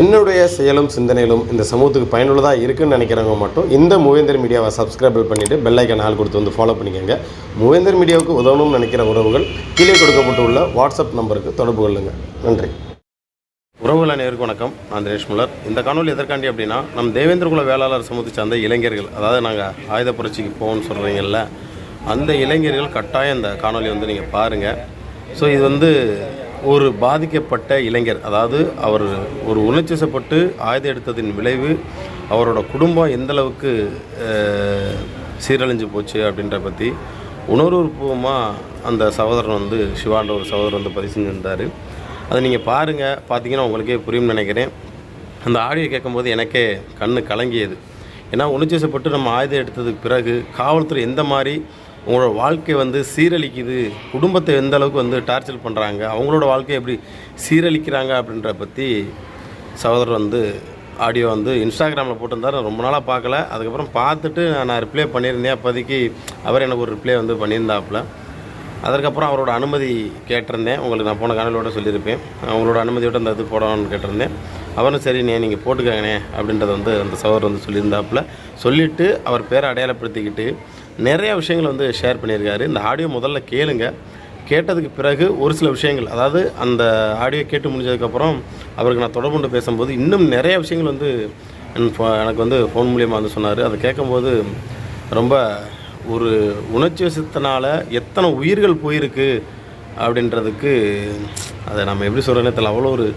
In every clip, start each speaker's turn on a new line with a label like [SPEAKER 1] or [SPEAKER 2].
[SPEAKER 1] என்னுடைய செயலும் சிந்தனையிலும் இந்த சமூகத்துக்கு பயனுள்ளதாக இருக்குன்னு நினைக்கிறவங்க மட்டும் இந்த மூவேந்தர் மீடியாவை சப்ஸ்கிரைப் பண்ணிவிட்டு பெல்லைக்கன் ஆள் கொடுத்து வந்து ஃபாலோ பண்ணிக்கோங்க. மூவேந்தர் மீடியாவுக்கு உதவணும்னு நினைக்கிற உறவுகள் கீழே கொடுக்கப்பட்டுள்ள வாட்ஸ்அப் நம்பருக்கு தொடர்பு கொள்ளுங்கள் நன்றி. உறவுகள் அனைவருக்கும் வணக்கம். நான் தினேஷ் முல்லர். இந்த காணொலி எதற்காண்டி அப்படின்னா நம் தேவேந்திரகுல வேளாளர் சமூகத்தை சார்ந்த இளைஞர்கள் அதாவது நாங்கள் ஆயுத புரட்சிக்கு போகணும்னு சொல்கிறீங்கல்ல அந்த இளைஞர்கள் கட்டாயம் இந்த காணொலி வந்து நீங்கள் பாருங்கள் ஸோ இது வந்து ஒரு பாதிக்கப்பட்ட இளைஞர் அதாவது அவர் ஒரு உணர்ச்சிசப்பட்டு ஆயுதம் எடுத்ததின் விளைவு அவரோட குடும்பம் எந்தளவுக்கு சீரழிஞ்சு போச்சு அப்படின்ற பற்றி உணர்வுபூர்வமாக அந்த சகோதரன் வந்து சிவான்ற ஒரு சகோதரர் வந்து பதிவு செஞ்சுருந்தார். அதை நீங்கள் பாருங்கள் பார்த்தீங்கன்னா உங்களுக்கே புரியும்னு நினைக்கிறேன். அந்த ஆடியோ கேட்கும்போது எனக்கே கண்ணு கலங்கியது. ஏன்னா உணர்ச்சிசப்பட்டு நம்ம ஆயுதம் எடுத்ததுக்கு பிறகு காவல்துறை எந்த மாதிரி உங்களோட வாழ்க்கை வந்து சீரழிக்குது. குடும்பத்தை எந்த அளவுக்கு வந்து டார்ச்சர் பண்ணுறாங்க அவங்களோட வாழ்க்கையை எப்படி சீரழிக்கிறாங்க அப்படின்ற பற்றி சகோதரர் வந்து ஆடியோ வந்து இன்ஸ்டாகிராமில் போட்டிருந்தார். நான் ரொம்ப நாளாக பார்க்கல. அதுக்கப்புறம் பார்த்துட்டு நான் ரிப்ளை பண்ணியிருந்தேன். அப்போதைக்கு அவர் எனக்கு ஒரு ரிப்ளை வந்து பண்ணியிருந்தாப்புல. அதற்கப்புறம் அவரோட அனுமதி கேட்டிருந்தேன். உங்களுக்கு நான் போன காணொலியோட சொல்லியிருப்பேன். அவங்களோட அனுமதியோட அந்த இது போடணும்னு கேட்டிருந்தேன். அவரும் சரிண்ணே நீங்கள் போட்டுக்காங்கண்ணே அப்படின்றத வந்து அந்த சகோதரர் வந்து சொல்லியிருந்தாப்புல. சொல்லிவிட்டு அவர் பேரை அடையாளப்படுத்திக்கிட்டு நிறைய விஷயங்கள் வந்து ஷேர் பண்ணியிருக்காரு. இந்த ஆடியோ முதல்ல கேளுங்க. கேட்டதுக்கு பிறகு ஒரு சில விஷயங்கள் அதாவது அந்த ஆடியோ கேட்டு முடிஞ்சதுக்கப்புறம் அவருக்கு நான் தொடர்பு கொண்டு பேசும்போது இன்னும் நிறைய விஷயங்கள் வந்து என் ஃபோ- எனக்கு வந்து ஃபோன் மூலியமாக வந்து சொன்னார். அதை கேட்கும்போது ரொம்ப ஒரு உணர்ச்சி வசத்தினால எத்தனை உயிர்கள் போயிருக்கு அப்படின்றதுக்கு அதை நம்ம எப்படி சொல்கிறேன்னு தெரியல. அவ்வளோ ஒரு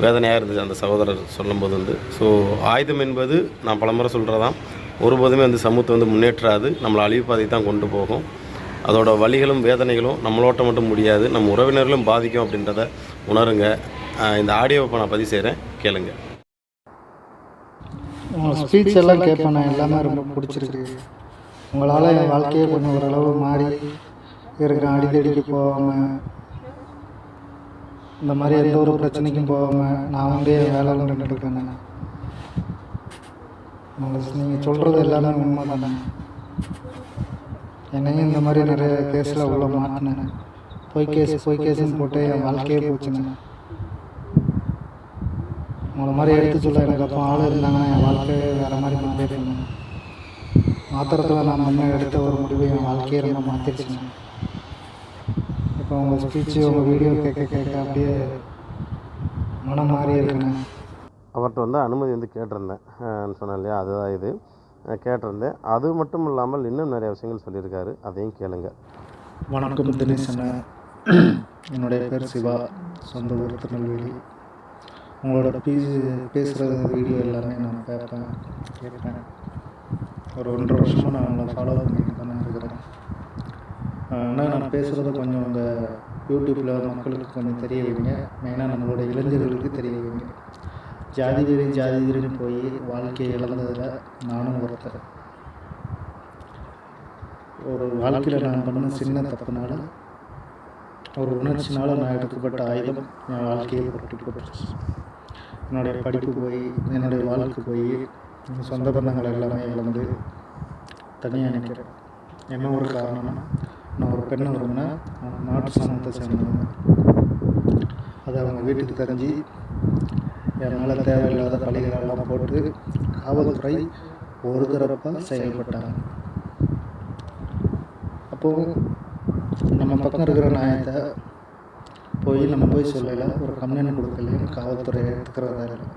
[SPEAKER 1] வேதனையாக இருந்துச்சு அந்த சகோதரர் சொல்லும்போது வந்து. ஸோ ஆயுதம் என்பது நான் பலமுறை சொல்கிறதான் ஒருபோதுமே வந்து சமூகத்தை வந்து முன்னேற்றாது. நம்மளை அழிவு பாதை தான் கொண்டு போகும். அதோட வழிகளும் வேதனைகளும் நம்மளோட்ட மட்டும் முடியாது. நம்ம உறவினர்களும் பாதிக்கும் அப்படின்றத உணருங்க. இந்த ஆடியோவை இப்போ நான் பதிவு செய்கிறேன் கேளுங்க.
[SPEAKER 2] உங்கள் ஸ்பீச் எல்லாம் கேட்பேன். எல்லாமே ரொம்ப பிடிச்சிருக்கு. உங்களால் என் வாழ்க்கையே கொஞ்சம் ஓரளவு மாறி இருக்கிறேன் அடிக்கடிக்கு போகாமல் இந்த மாதிரி எந்த ஒரு பிரச்சனைக்கும் போகாமல் நான் வந்து என் வேலை நின்றுட்டு இருக்கேன் நீங்கள் சொல்கிறது எல்லாமே உண்மை தானே என்னையும் இந்த மாதிரி நிறைய கேஸில் உள்ள மாட்டினேன் பொய் கேஸ் பொய் கேஸுன்னு போட்டு என் வாழ்க்கையே போச்சுண்ணே உங்களை மாதிரி எடுத்து சொல்ல எனக்கு அப்போ ஆள் இருந்தாங்கன்னா என் வாழ்க்கையே வேறு மாதிரி மாறிடுங்க மாத்திரத்தில் நான் முன்னே எடுத்த ஒரு முடிவு என் வாழ்க்கையை ரொம்ப மாற்றிடுச்சுங்க இப்போ உங்கள் ஸ்பீச்சு உங்கள் வீடியோ கேட்க கேட்க அப்படியே மனம் மாறி இருக்குண்ணே
[SPEAKER 1] அவர்கிட்ட வந்து அனுமதி வந்து கேட்டிருந்தேன். சொன்னேன் இல்லையா? அதுதான் இது. கேட்டிருந்தேன். அது மட்டும் இல்லாமல் இன்னும் நிறைய விஷயங்கள் சொல்லியிருக்காரு. அதையும் கேளுங்க.
[SPEAKER 2] வணக்கம் தினேசன். என்னுடைய பேர் சிவா. சொந்த ஊர் திருநெல்வேலி. உங்களோட பீஸ் பேசுகிற வீடியோ எல்லாமே நான் பார்ப்பேன் கேட்பேன் ஒரு ஒன்றரை வருஷமாக நான் உங்களை ஃபாலோ பண்ணிட்டு தானே இருக்கிறேன். ஆனால் நான் பேசுகிறது கொஞ்சம் உங்கள் யூடியூப்பில் மக்களுக்கு கொஞ்சம் தெரிய வைங்க. மெயினாக நம்மளோட இளைஞர்களுக்கு தெரிய வைங்க. ஜாதி வெறி ஜாதி வெறின்னு போய் வாழ்க்கையை இழந்ததில் நானும் ஒருத்தர். ஒரு வாழ்க்கையில் நான் பண்ண சின்ன தப்புனால ஒரு உணர்ச்சினால நான் எடுக்கப்பட்ட ஆயுதம் என் வாழ்க்கையை புரட்டி என்னுடைய படிப்பு போய் என்னுடைய வாழ்க்கை போய் சொந்த பந்தங்கள் எல்லாமே இழந்து தனியாக நினைக்கிறேன் என்ன ஒரு காரணம்னா நான் ஒரு பெண்ணை விரும்பினேன் நாட்டு சமூகத்தை சேர்ந்தவங்க அது அவங்க வீட்டுக்கு தெரிஞ்சு என் மேலே தேவையில்லாத பழிகளெல்லாம் போட்டு காவல்துறை ஒரு தரப்பாக செயல்பட்டாங்க. அப்போது நம்ம பக்கம் இருக்கிற நியாயத்தை போய் நம்ம போய் சொல்லல ஒரு கம்ப்ளைண்ட் கொடுக்கல காவல்துறை எடுத்துக்கிறதா இல்லை.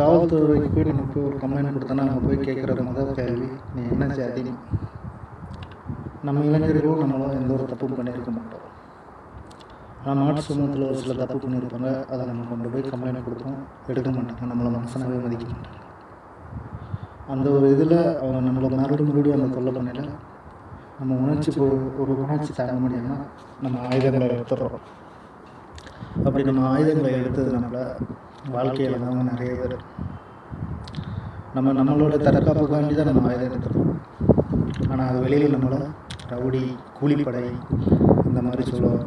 [SPEAKER 2] காவல்துறைக்கு போய் நம்ம போய் ஒரு கம்ப்ளைண்ட் கொடுத்தோன்னா நம்ம போய் கேட்குற முதல் கேள்வி நீ என்ன ஜாதி? நம்ம இளைஞர்களும் நம்மளும் எந்த ஒரு தப்பும் பண்ணியிருக்க மாட்டோம். ஆனால் நாட்டு சமூகத்தில் ஒரு சில தப்பு பண்ணியிருப்பாங்க அதை நம்ம கொண்டு போய் கம்ப்ளைண்ட் கொடுப்போம் எடுக்க மாட்டாங்க. நம்மளை மனசனாகவே மதிக்க மாட்டாங்க. அந்த ஒரு இதில் அவங்க நம்மளை மறுபடியும் மறுபடியும் அந்த தொல்லை பண்ணல நம்ம உணர்ச்சி ஒரு உணர்ச்சி தாங்க முடியாமல் நம்ம ஆயுதங்களை எடுத்துடுறோம். அப்படி நம்ம ஆயுதங்களை எடுத்ததுனால வாழ்க்கையில் தான் நிறைய பேர் நம்ம நம்மளோட தற்காப்புக்காண்டி தான் நம்ம ஆயுதம் எடுத்துடுறோம். ஆனால் அது வெளியில் நம்மளை ரவுடி கூலிப்படை இந்த மாதிரி சொல்லுவோம்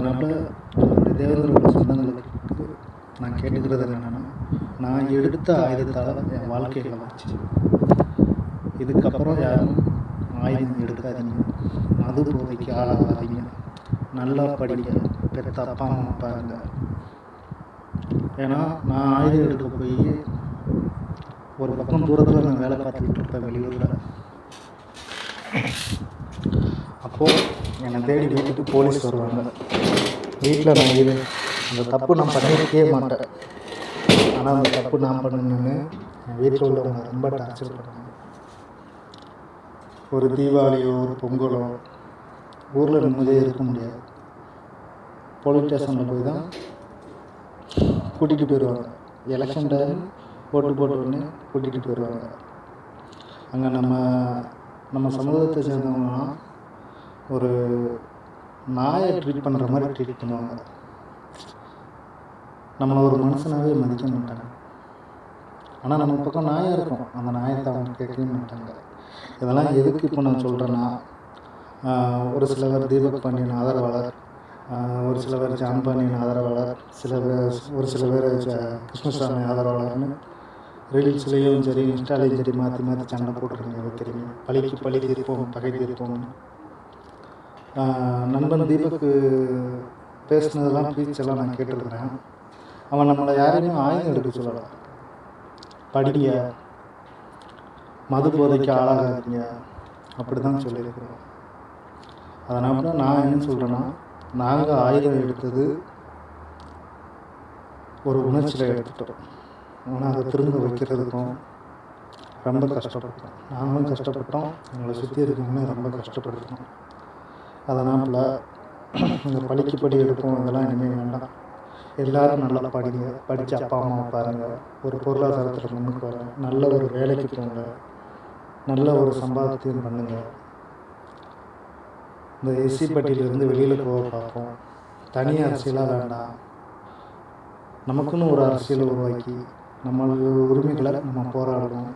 [SPEAKER 2] அதனால் நம்மளுடைய தேவதரோட சொந்தங்களுக்கு நான் கேட்டுக்கிறது என்னென்னா நான் எடுத்த ஆயுதத்தால் என் வாழ்க்கையில் வச்சு இதுக்கப்புறம் யாரும் ஆயுதம் எடுக்காதீங்க. மது போதைக்கு ஆளாகாதீங்க. நல்லா படிங்க. பெற்ற அப்பா அம்மா பாருங்க ஏன்னா நான் ஆயுதம் எடுக்க போய் ஒரு பக்கம் தூரத்தில் நான் வேலை பார்த்துக்கிட்டு இருப்பேன் வெளியூரில். அப்போது என்னை தேடி வீட்டுக்கு போலீஸ் வருவாங்க. வீட்டில் நான் இது அந்த தப்பு நான் பண்ணியிருக்கவே மாட்டேன். ஆனால் அந்த தப்பு நான் பண்ணணும்னு என் வீட்டில் உள்ளவங்க ரொம்ப டார்ச்சர் பண்ணாங்க ஒரு தீபாவளியோ ஒரு பொங்கலோ ஊரில் நிம்மதியாக இருக்க முடியாது. போலீஸ் ஸ்டேஷனில் போய் தான் கூட்டிகிட்டு போயிடுவாங்க எலெக்ஷன் டைம் ஓட்டு போட்டு உடனே கூட்டிகிட்டு போயிடுவாங்க அங்கே நம்ம நம்ம சமூகத்தை சேர்ந்தவங்களாம் ஒரு நாயை ட்ரீட் பண்ணுற மாதிரி ட்ரீட் பண்ணுவாங்க. நம்மளை ஒரு மனுஷனாகவே மதிக்க மாட்டாங்க. ஆனால் நம்ம பக்கம் நாயாக இருக்கும். அந்த நாயத்தை அவங்க கேட்கவே மாட்டாங்க. இதெல்லாம் எதுக்கு இப்போ நான் சொல்கிறேன்னா ஒரு சில பேர் தீபக் பாண்டியன் ஆதரவாளர் ஒரு சில பேர் ஜான் பாண்டியன் ஆதரவாளர் சில பேர் ஒரு சில பேர் கிருஷ்ணசாமி ஆதரவாளர்னு ரீல்ஸ்லேயும் சரி இன்ஸ்டாலையும் சரி மாற்றி மாற்றி சண்டை போட்டுருக்கீங்க தெரியும். பழிக்கு பழி தீர்ப்போம் பகை தீர்ப்போம்னு. நண்பன் தீபக்கு பேசினதெல்லாம் ஸ்பீச் எல்லாம் நான் கேட்டிருக்கிறேன். அவன் நம்மளை யாரையும் ஆயுதம் எடுக்க சொல்லலை. படிங்க. மது போதைக்கு ஆளாகாதீங்க. அப்படி தான் சொல்லியிருக்கிறோம். அதனால நான் என்ன சொல்கிறேன்னா நாங்கள் ஆயுதம் எடுத்தது ஒரு உணர்ச்சியில் எடுத்துட்டோம். ஆனால் அதை திரும்ப வைக்கிறதுக்கும் ரொம்ப கஷ்டப்பட்டோம். நாங்களும் கஷ்டப்பட்டோம். எங்களை சுற்றி இருக்கவங்களும் ரொம்ப கஷ்டப்பட்டுருக்கோம். அதனால் இந்த பழிக்கு படி எடுப்போம் இதெல்லாம் இனிமேல் வேண்டாம். எல்லாரும் நல்லா படிங்க. படித்து அப்பா அம்மாவை பாருங்கள் ஒரு பொருளாதாரத்தில் முன்னுக்கு வரேன் நல்ல ஒரு வேலைக்கு போங்க. நல்ல ஒரு சம்பாத்தியம் பண்ணுங்க. இந்த எஸ்சி பட்டியலிருந்து வெளியில் போக பார்ப்போம். தனி அரசியலாக வேண்டாம். நமக்குன்னு ஒரு அரசியலை உருவாக்கி நம்ம உரிமைகளை நம்ம போராடணும்.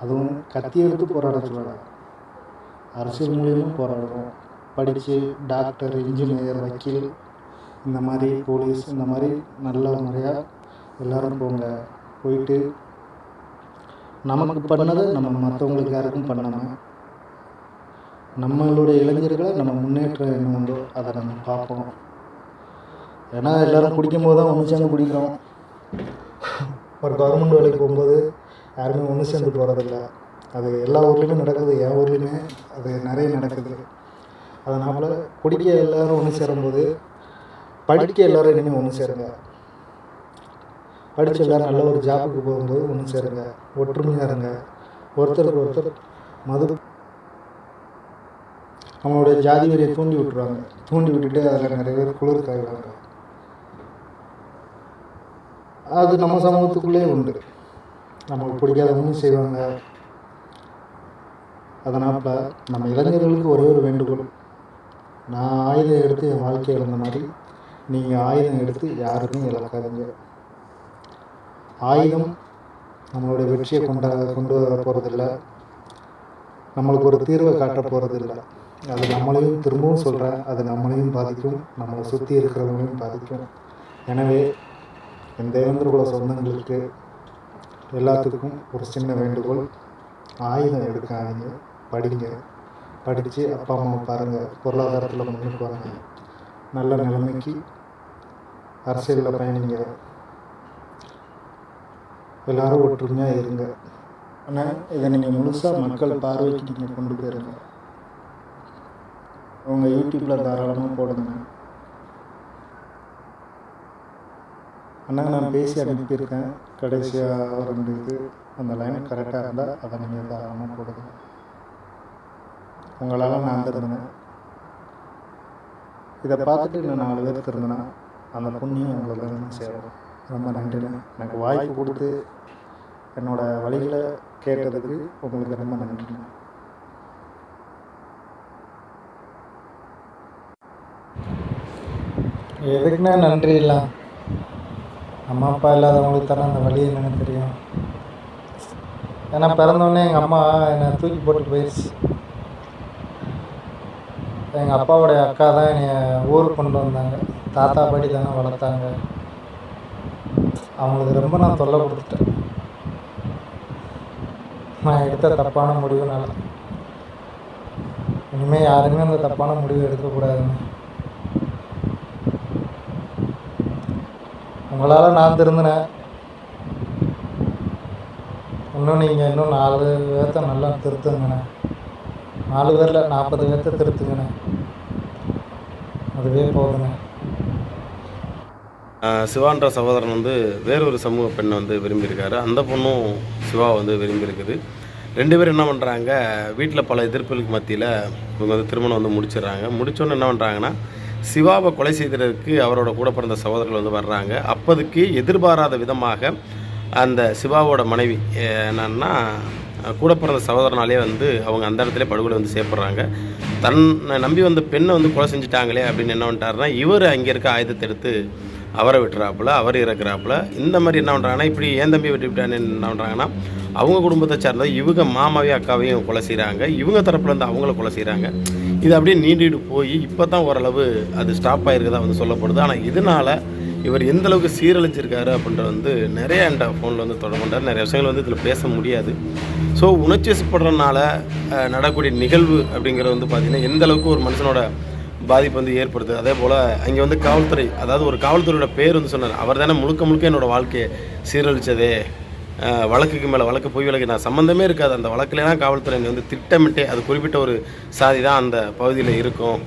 [SPEAKER 2] அதுவும் கத்தி எடுத்து போராட சொல்லலை அரசியல் மூலியமும் போராடுறோம் படித்து டாக்டர் இன்ஜினியர் வக்கீல் இந்த மாதிரி போலீஸ் இந்த மாதிரி நல்ல முறையாக எல்லாரும் போங்க. போயிட்டு நமக்கு பண்ணதை நம்ம மற்றவங்களுக்கு யாருக்கும் பண்ணணும் நம்மளுடைய இளைஞர்களை நம்ம முன்னேற்றம் என்ன உண்டோ அதை நம்ம பார்ப்போம். ஏன்னா எல்லோரும் குடிக்கும் போது தான் ஒன்று சேர்ந்து குடிக்கிறோம். ஒரு கவர்மெண்ட் வேலைக்கு போகும்போது யாருமே ஒன்று சேர்ந்து போகிறதில்ல அது எல்லா ஊர்லேயுமே நடக்குது. என் ஊர்லேயுமே அது நிறைய நடக்குது. அதனால் குடிக்க எல்லாரும் ஒன்று சேரும்போது படிக்க எல்லாரும் இனிமேல் ஒன்று சேருங்க. படித்த எல்லாரும் நல்ல ஒரு ஜாபுக்கு போகும்போது ஒன்று சேருங்க. ஒற்றுமையாக இருங்க. ஒருத்தருக்கு ஒருத்தர் மது அவங்களுடைய ஜாதி வரியை தூண்டி விட்டுருவாங்க. தூண்டி விட்டுட்டு அதில் நிறைய பேர் குளிர் காய்வாங்க அது நம்ம சமூகத்துக்குள்ளே உண்டு. நமக்கு பிடிக்காதவங்களும் செய்வாங்க. அதனால் நம்ம இளைஞர்களுக்கு ஒரே ஒரு வேண்டுகோள். நான் ஆயுதம் எடுத்து என் வாழ்க்கையை இழந்த மாதிரி நீங்கள் ஆயுதம் எடுத்து யாருமே இழக்காதீங்க. ஆயுதம் நம்மளுடைய வெற்றியை கொண்டா கொண்டு வர போகிறதில்ல நம்மளுக்கு ஒரு தீர்வை காட்ட போகிறதில்ல அது நம்மளையும் திரும்பவும் சொல்கிறேன் அது நம்மளையும் பாதிக்கும் நம்மளை சுற்றி இருக்கிறவங்களையும் பாதிக்கும். எனவே என் தேவேந்திரகுல சொந்தங்களுக்கு எல்லாத்துக்கும் ஒரு சின்ன வேண்டுகோள். ஆயுதம் எடுக்காதீங்க படிங்க. படித்து அப்பா அம்மா பாருங்கள் பொருளாதாரத்தில் முன்னுக்கு வாங்க நல்ல நிலைமைக்கு அரசியலில் பயணிங்க. எல்லாரும் ஒற்றுமையாக இருங்க. ஆனால் இதை நீங்கள் முழுசாக மக்கள் பார்வைக்கு நீங்கள் கொண்டு போயிருங்க. உங்கள் யூடியூப்பில் தாராளமாக போடுங்க. அண்ணா நான் பேசி அனுப்பியிருக்கேன். கடைசியாக வர ரெண்டு இது அந்த லைன் கரெக்டாக இருந்தால் அதை நீங்கள் தாராளமாக போடுங்க. உங்களால் நான் திருந்தினேன் இதை பார்த்துட்டு இன்னும் நாலு பேர் திருந்தினா அந்த புண்ணியம் உங்களுக்கு தான் சேரும். ரொம்ப நன்றிண்ணே. எனக்கு வாய்ப்பு கொடுத்து என்னோடய வழிகளை கேட்டதுக்கு உங்களுக்கு ரொம்ப நன்றிண்ணே. எதுக்குண்ணா நன்றி இல்லை? அம்மா அப்பா இல்லாதவங்களுக்கு தானே அந்த வழி என்னன்னு தெரியும். ஏன்னா பிறந்தோடனே எங்கள் அம்மா என்னை தூக்கி போட்டு போயிடுச்சு எங்கள் அப்பாவுடைய அக்கா தான் என்னை ஊருக்கு கொண்டு வந்தாங்க. தாத்தா பாட்டி தானே வளர்த்தாங்க. அவங்களுக்கு ரொம்ப நான் தொல்லை கொடுத்துட்டேன். நான் எடுத்த தப்பான முடிவுனால. இனிமேல் யாருமே அந்த தப்பான முடிவு எடுக்கக்கூடாதுங்க உங்களால் நான் திருந்தினேன். இன்னும் நீங்கள் இன்னும் நாலு பேர்த்த நல்லா திருத்துங்கண்ணே. நாலு பேரில் நாற்பது பேர்த்த திருத்துங்கண்ணே. அதுவே போதுண்ணே
[SPEAKER 1] சிவான்ற சகோதரன் வந்து வேறொரு சமூக பெண்ணை வந்து விரும்பியிருக்காரு. அந்த பொண்ணும் சிவா வந்து விரும்பியிருக்குது. ரெண்டு பேரும் என்ன பண்ணுறாங்க வீட்டில் பல எதிர்ப்புகளுக்கு மத்தியில் இவங்க வந்து திருமணம் வந்து முடிச்சிடுறாங்க. முடிச்சோன்னு என்ன பண்ணுறாங்கன்னா சிவாவை கொலை செய்ததற்கு அவரோட கூட பிறந்த சகோதரர்கள் வந்து வர்றாங்க. அப்போதைக்கு எதிர்பாராத விதமாக அந்த சிவாவோட மனைவி என்னன்னா கூட பிறந்த சகோதரனாலே வந்து அவங்க அந்த இடத்துல படுகொலை வந்து சேர்ப்படுறாங்க தன்னை நம்பி வந்த பெண்ணை வந்து கொலை செஞ்சுட்டாங்களே அப்படின்னு என்ன பண்ணிட்டாருன்னா இவர் அங்கே இருக்க ஆயுதத்தை எடுத்து அவரை விட்டுறாப்புல அவர் இறக்குறாப்புல. இந்த மாதிரி என்ன பண்ணுறாங்கன்னா இப்படி ஏன் தம்பி வெட்டி விட்டான்னு என்ன பண்ணுறாங்கன்னா அவங்க குடும்பத்தை சார்ந்த இவங்க மாமாவையும் அக்காவையும் கொலை செய்கிறாங்க இவங்க தரப்புலேருந்து அவங்கள கொலை செய்கிறாங்க இது அப்படியே நீண்டிட்டு போய் இப்போ தான் ஓரளவு அது ஸ்டாப் ஆகிருக்கதா வந்து சொல்லப்படுது. ஆனால் இதனால் இவர் எந்த அளவுக்கு சீரழிஞ்சிருக்காரு அப்படின்ற வந்து நிறைய என்கிட்ட ஃபோனில் வந்து தொடர்பு கொண்டார் நிறைய விஷயங்கள் வந்து இதில் பேச முடியாது. ஸோ உணர்ச்சி வசப்படுறதுனால நடக்கூடிய நிகழ்வு அப்படிங்கிறது வந்து பார்த்திங்கன்னா எந்த அளவுக்கு ஒரு மனுஷனோட பாதிப்பு வந்து ஏற்படுது. அதே போல் அங்கே வந்து காவல்துறை அதாவது ஒரு காவல்துறையோட பேர் வந்து சொன்னார். அவர் தானே முழுக்க முழுக்க என்னோடய வாழ்க்கையை சீரழிச்சதே. வழக்குக்கு மேலே வழக்கு பொய் வழக்கு நான் சம்மந்தமே இருக்காது. அந்த வழக்குலாம் காவல்துறை வந்து திட்டமிட்டே அது குறிப்பிட்ட ஒரு சாதி தான் அந்த பகுதியில் இருக்கும்.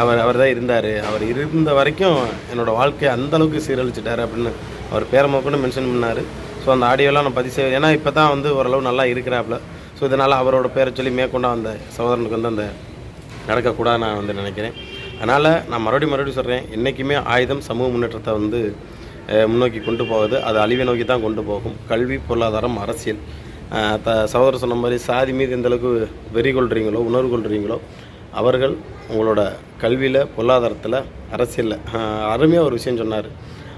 [SPEAKER 1] அவர் அவர் தான் இருந்தார். அவர் இருந்த வரைக்கும் என்னோடய வாழ்க்கையை அந்த அளவுக்கு அப்படின்னு அவர் பேரை கூட மென்ஷன் பண்ணார். ஸோ அந்த ஆடியோலாம் நான் பதிவு செய்வேன் ஏன்னா இப்போ தான் வந்து ஓரளவு நல்லா இருக்கிறாப்புல. ஸோ இதனால் அவரோட பேரை சொல்லி மேற்கொண்டா அந்த சகோதரனுக்கு வந்து அந்த நடக்கக்கூடாது நான் வந்து நினைக்கிறேன். அதனால் நான் மறுபடியும் மறுபடியும் சொல்கிறேன் என்றைக்குமே ஆயுதம் சமூக முன்னேற்றத்தை வந்து முன்னோக்கி கொண்டு போகுது. அது அழிவை நோக்கி தான் கொண்டு போகும். கல்வி பொருளாதாரம் அரசியல். த சகோதரர் சொன்ன மாதிரி சாதி மீது எந்த அளவுக்கு வெறி கொள்கிறீங்களோ உணர்வு கொள்கிறீங்களோ அவர்கள் உங்களோட கல்வியில் பொருளாதாரத்தில் அரசியலில் அருமையாக ஒரு விஷயம் சொன்னார்.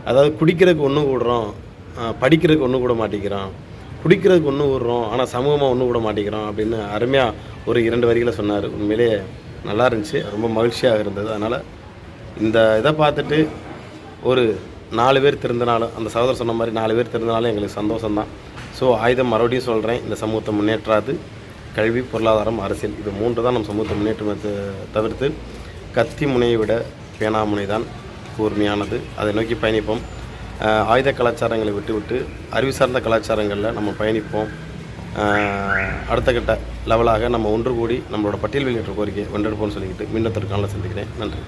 [SPEAKER 1] அதாவது குடிக்கிறதுக்கு ஒன்று கூடுறோம் படிக்கிறதுக்கு ஒன்று கூட மாட்டேங்கிறோம் குடிக்கிறதுக்கு ஒன்று விடுறோம் ஆனால் சமூகமாக ஒன்று விட மாட்டேங்கிறோம் அப்படின்னு அருமையாக ஒரு இரண்டு வரிகளை சொன்னார். உண்மையிலேயே நல்லா இருந்துச்சு ரொம்ப மகிழ்ச்சியாக இருந்தது. அதனால் இந்த இதை பார்த்துட்டு ஒரு நாலு பேர் திருந்தினாலும் அந்த சகோதரர் சொன்ன மாதிரி நாலு பேர் திருந்தினாலும் எங்களுக்கு சந்தோஷம்தான். ஸோ ஆயுதம் மறுபடியும் சொல்கிறேன் இந்த சமூகத்தை முன்னேற்றாது. கல்வி பொருளாதாரம் அரசியல் இது மூன்று தான் நம்ம சமூகத்தை முன்னேற்றத்தை தவிர்த்து. கத்தி முனையை விட பேனா முனை தான் கூர்மையானது. அதை நோக்கி பயணிப்போம். ஆயுத கலாச்சாரங்களை விட்டுவிட்டு அறிவு சார்ந்த கலாச்சாரங்களில் நம்ம பயணிப்போம். அடுத்த கட்ட லெவலாக நம்ம ஒன்று கூடி நம்மளோட பட்டியல் வெளியேற்ற கோரிக்கை வென்றெடுப்போம்னு சொல்லிக்கிட்டு மீண்டும் காலையில் சந்திக்கிறேன். நன்றி.